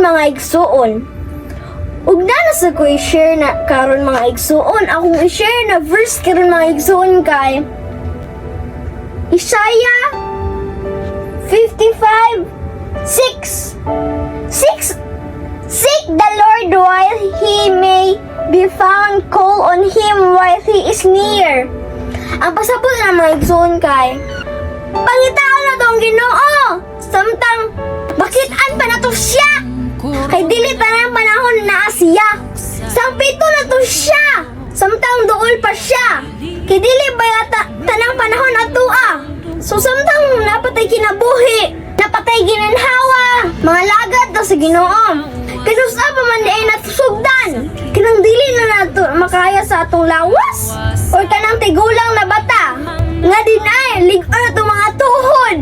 mga igsuon. Ug na sa ko i-share na karon mga igsuon, akong i-share na verse karon mga igsuon kay Isaiah 55 6 6 Seek the Lord while he may be found, call on him while he is near. Ang pasabot na mga igsoon kay, Pangitaon na tong ginoo! Dili pa ng panahon na siya! Sampito na to siya! Samtang dool pa siya! Kay dili ba yata tanang panahon ato ah! So samtang napatay kinabuhi, napatay ginanhawa, mga lagat daw sa ginoom. Kanusa pa man ay natusugdan. Kanang dili na nato makaya sa atong lawas. Or kanang tigulang na bata. Nga din ay, ligon na mga tuhod.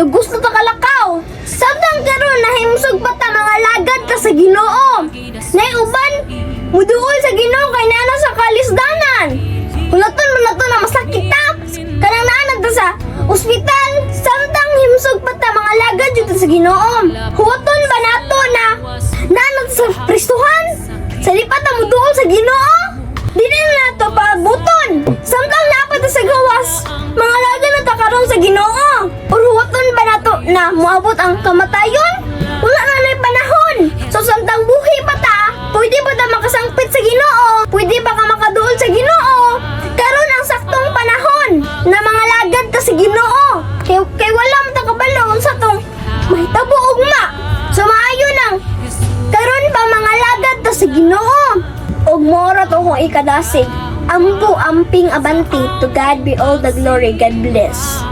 Yung gusto ta kalakaw. Samtang karon nahimsog pa ta mga lagat ta sa ginoo. Nay uban, muduol sa ginoo kay nana sa kalisdanan. Hulaton mo na to na masakit ta. Kanang naanad ta sa ospital. Samtang himsog pa ta mga lagad dito sa ginoo. Huwaton ba nato na naanad sa pristuhan? Sa lipat na muduol sa ginoo? Dili na nato pagbuton. Samtang napat sa gawas, mga laga na takaroon sa Ginoo. Uruwaton ba nato na muabot ang kamatayon? Wala man ta kabalo sa tong mahitabo ugma. So maayo nang Karon pa mga lagad to sa Ginoo. Og mora to kung ikadasig. Ampo amping abanti. To God be all the glory. God bless.